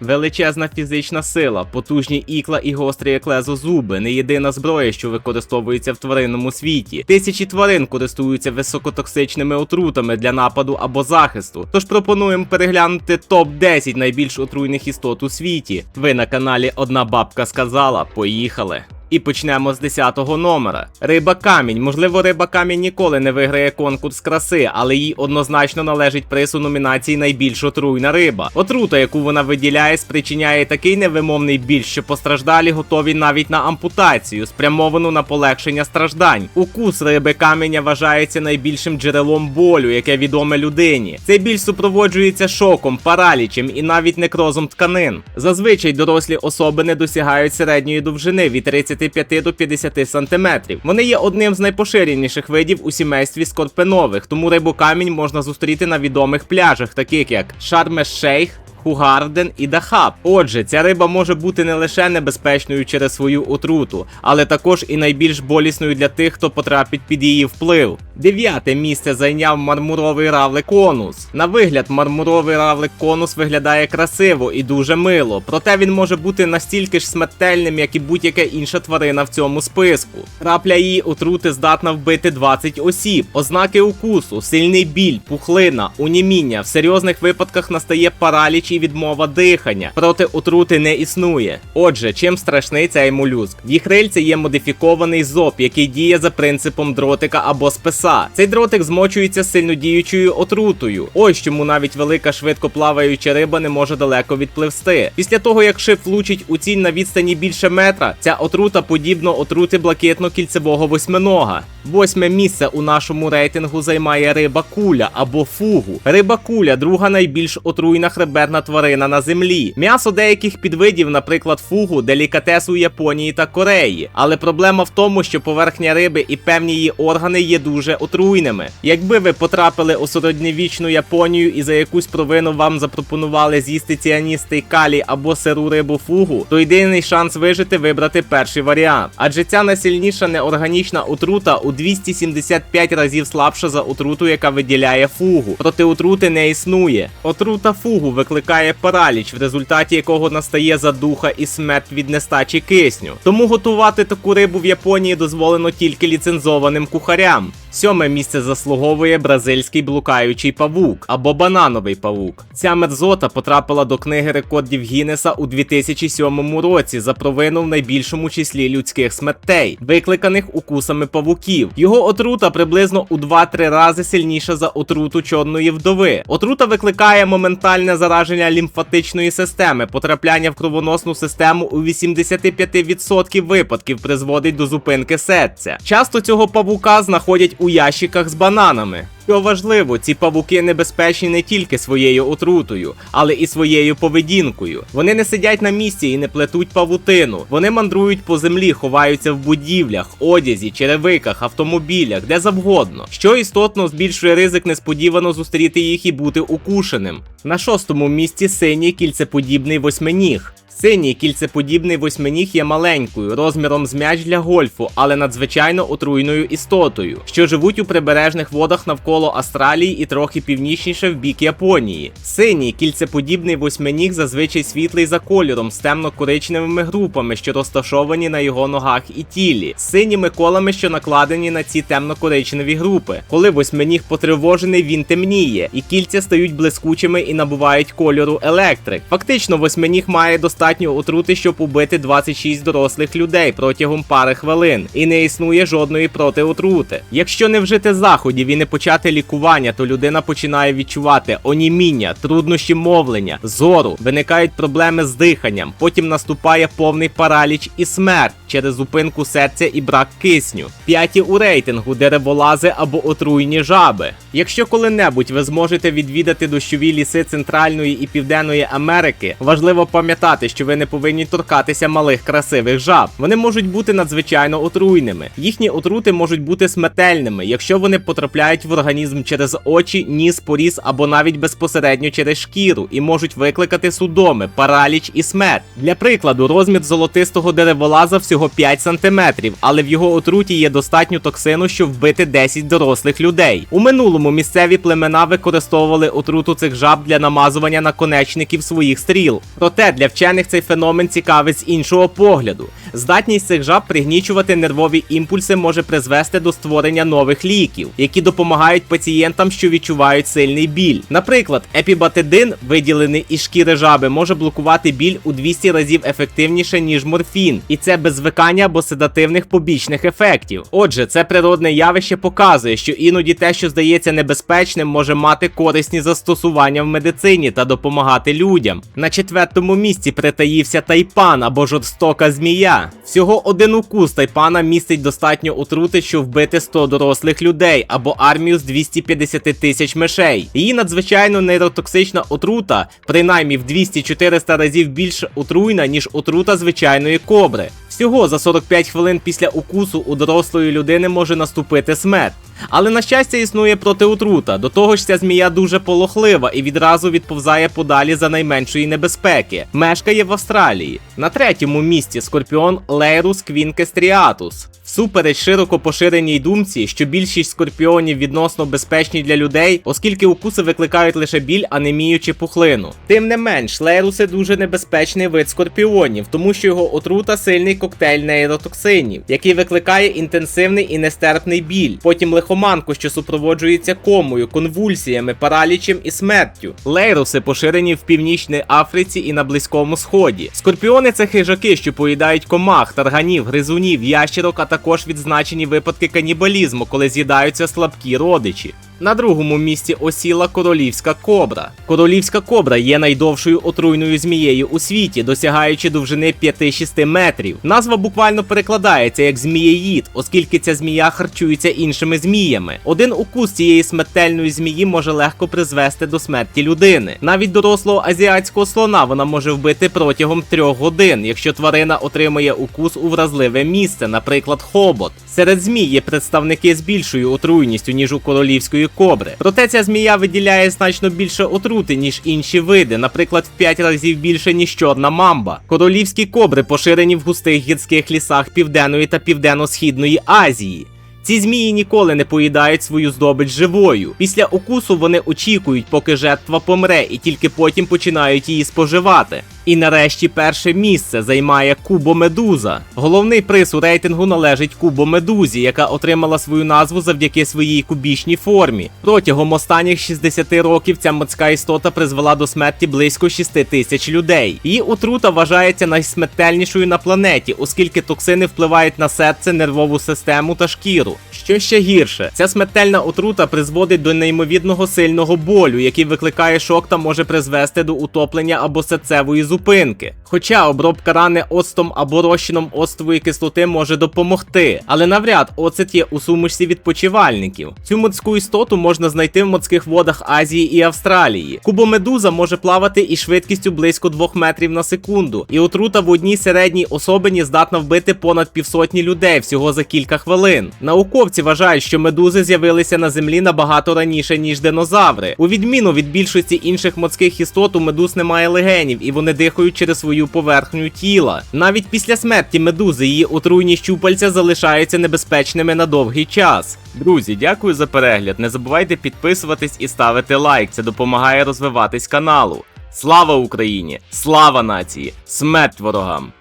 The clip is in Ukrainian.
Величезна фізична сила, потужні ікла і гострі як лезо зуби, не єдина зброя, що використовується в тваринному світі. Тисячі тварин користуються високотоксичними отрутами для нападу або захисту. Тож пропонуємо переглянути топ 10 найбільш отруйних істот у світі. Ви на каналі Одна бабка сказала. Поїхали. І почнемо з 10-го номера. Риба камінь. Можливо, риба камінь ніколи не виграє конкурс краси, але їй однозначно належить приз у номінації найбільш отруйна риба. Отрута, яку вона виділяє, спричиняє такий невимовний біль, що постраждалі готові навіть на ампутацію, спрямовану на полегшення страждань. Укус риби каменя вважається найбільшим джерелом болю, яке відоме людині. Цей біль супроводжується шоком, паралічем і навіть некрозом тканин. Зазвичай дорослі особи не досягають середньої довжини від 35 до 50 см. Вони є одним з найпоширеніших видів у сімействі скорпенових, тому рибу камінь можна зустріти на відомих пляжах, таких як Шарм-Шейх, Хугарден і Дахаб. Отже, ця риба може бути не лише небезпечною через свою отруту, але також і найбільш болісною для тих, хто потрапить під її вплив. Дев'яте місце зайняв мармуровий равлик конус. На вигляд, мармуровий равлик конус виглядає красиво і дуже мило, проте він може бути настільки ж смертельним, як і будь-яка інша тварина в цьому списку. Крапля її отрути здатна вбити 20 осіб, ознаки укусу, сильний біль, пухлина, уніміння. В серйозних випадках настає параліч і відмова дихання. Проти отрути не існує. Отже, чим страшний цей молюск? В їх рильці є модифікований зоб, який діє за принципом дротика або списа. Цей дротик змочується сильнодіючою отрутою. Ось чому навіть велика швидко плаваюча риба не може далеко відпливсти. Після того, як шип влучить у ціль на відстані більше метра, ця отрута подібно отрути блакитно-кільцевого восьминога. Восьме місце у нашому рейтингу займає риба куля або фугу. Риба куля друга найбільш отруйна хребетна тварина на землі. М'ясо деяких підвидів, наприклад, фугу, делікатес у Японії та Кореї. Але проблема в тому, що поверхня риби і певні її органи є дуже отруйними. Якби ви потрапили у середньовічну Японію і за якусь провину вам запропонували з'їсти ціаністий калій або сиру рибу фугу, то єдиний шанс вижити вибрати перший варіант. Адже ця найсильніша неорганічна отрута у 275 разів слабша за отруту, яка виділяє фугу. Проти отрути не існує. Отрута фугу викликає параліч, в результаті якого настає задуха і смерть від нестачі кисню. Тому готувати таку рибу в Японії дозволено тільки ліцензованим кухарям. Сьоме місце заслуговує бразильський блукаючий павук або банановий павук. Ця мерзота потрапила до книги рекордів Гіннеса у 2007 році за провину в найбільшому числі людських смертей, викликаних укусами павуків. Його отрута приблизно у 2-3 рази сильніша за отруту чорної вдови. Отрута викликає моментальне зараження лімфатичної системи, потрапляння в кровоносну систему у 85% випадків призводить до зупинки серця. Часто цього павука знаходять у ящиках з бананами. Що важливо, ці павуки небезпечні не тільки своєю отрутою, але і своєю поведінкою. Вони не сидять на місці і не плетуть павутину. Вони мандрують по землі, ховаються в будівлях, одязі, черевиках, автомобілях, де завгодно. Що істотно збільшує ризик несподівано зустріти їх і бути укушеним. На шостому місці синій кільцеподібний восьминіг. Синій кільцеподібний восьминіг є маленькою, розміром з м'яч для гольфу, але надзвичайно отруйною істотою, що живуть у прибережних водах навколо Австралії і трохи північніше в бік Японії. Синій кільцеподібний восьминіг зазвичай світлий за кольором з темно-коричневими групами, що розташовані на його ногах і тілі, з синіми колами, що накладені на ці темно-коричневі групи. Коли восьминіг потривожений, він темніє, і кільця стають блискучими і набувають кольору електрик. Фактично, восьминіг має достатньо отрути, щоб убити 26 дорослих людей протягом пари хвилин, і не існує жодної протиотрути. Якщо не вжити заходів і не почати лікування, то людина починає відчувати оніміння, труднощі мовлення, зору, виникають проблеми з диханням, потім наступає повний параліч і смерть через зупинку серця і брак кисню. П'яті у рейтингу дереволази або отруйні жаби. Якщо коли-небудь ви зможете відвідати дощові ліси Центральної і Південної Америки, важливо пам'ятати, що ви не повинні торкатися малих красивих жаб. Вони можуть бути надзвичайно отруйними. Їхні отрути можуть бути смертельними, якщо вони потрапляють в організм через очі, ніс, поріз або навіть безпосередньо через шкіру і можуть викликати судоми, параліч і смерть. Для прикладу, розмір золотистого дереволаза всього 5 см, але в його отруті є достатньо токсину, щоб вбити 10 дорослих людей. У минулому місцеві племена використовували отруту цих жаб для намазування наконечників своїх стріл. Проте для вчених цей феномен цікавить з іншого погляду. Здатність цих жаб пригнічувати нервові імпульси може призвести до створення нових ліків, які допомагають пацієнтам, що відчувають сильний біль. Наприклад, епібатидин, виділений із шкіри жаби, може блокувати біль у 200 разів ефективніше, ніж морфін, і це без звикання або седативних побічних ефектів. Отже, це природне явище показує, що іноді те, що здається небезпечним, може мати корисні застосування в медицині та допомагати людям. На четвертому місці притаївся тайпан або жорстока змія. Всього один укус тайпана містить достатньо отрути, щоб вбити 100 дорослих людей або армію з 250 тисяч мишей. Її надзвичайно нейротоксична отрута, принаймні в 200-400 разів більш отруйна, ніж отрута звичайної кобри. Всього за 45 хвилин після укусу у дорослої людини може наступити смерть. Але на щастя існує протиотрута. До того ж, ця змія дуже полохлива і відразу відповзає подалі за найменшої небезпеки. Мешкає в Австралії. На третьому місці скорпіон Лейрус квінкестріатус. Всупереч широко поширеній думці, що більшість скорпіонів відносно безпечні для людей, оскільки укуси викликають лише біль, анемію чи пухлину. Тим не менш, лейруси дуже небезпечний вид скорпіонів, тому що його отрута сильний коктейль нейротоксинів, який викликає інтенсивний і нестерпний біль. Потім лихоманку, що супроводжується комою, конвульсіями, паралічем і смертю. Лейруси поширені в північній Африці і на Близькому Сході. Скорпіони це хижаки, що поїдають комах, тарганів, гризунів, ящерок, а також відзначені випадки канібалізму, коли з'їдаються слабкі родичі. На другому місці осіла королівська кобра. Королівська кобра є найдовшою отруйною змією у світі, досягаючи довжини 5-6 метрів. Назва буквально перекладається як змієїд, оскільки ця змія харчується іншими зміями. Один укус цієї смертельної змії може легко призвести до смерті людини. Навіть дорослого азіатського слона вона може вбити протягом трьох годин, якщо тварина отримує укус у вразливе місце, наприклад, хобот. Серед змій є представники з більшою отруйністю, ніж у королівської кобри. Проте ця змія виділяє значно більше отрути, ніж інші види, наприклад, в 5 разів більше, ніж чорна мамба. Королівські кобри поширені в густих гірських лісах Південної та Південно-Східної Азії. Ці змії ніколи не поїдають свою здобич живою. Після укусу вони очікують, поки жертва помре, і тільки потім починають її споживати. І нарешті перше місце займає Кубомедуза. Головний приз у рейтингу належить Кубомедузі, яка отримала свою назву завдяки своїй кубічній формі. Протягом останніх 60 років ця морська істота призвела до смерті близько 6 тисяч людей. Її отрута вважається найсмертельнішою на планеті, оскільки токсини впливають на серце, нервову систему та шкіру. Що ще гірше, ця смертельна отрута призводить до неймовірного сильного болю, який викликає шок та може призвести до утоплення або серцевої зупинки. Хоча обробка рани оцтом або розчином оцтової кислоти може допомогти, але навряд оцет є у сумішці відпочивальників. Цю морську істоту можна знайти в морських водах Азії і Австралії. Кубомедуза може плавати із швидкістю близько 2 метрів на секунду, і отрута в одній середній особині здатна вбити понад півсотні людей всього за кілька хвилин. Науковці вважають, що медузи з'явилися на землі набагато раніше, ніж динозаври. У відміну від більшості інших морських істот, у медуз немає легенів, і вони дихають через свою поверхню тіла. Навіть після смерті медузи її отруйні щупальця залишаються небезпечними на довгий час. Друзі, дякую за перегляд. Не забувайте підписуватись і ставити лайк. Це допомагає розвиватись каналу. Слава Україні! Слава нації! Смерть ворогам!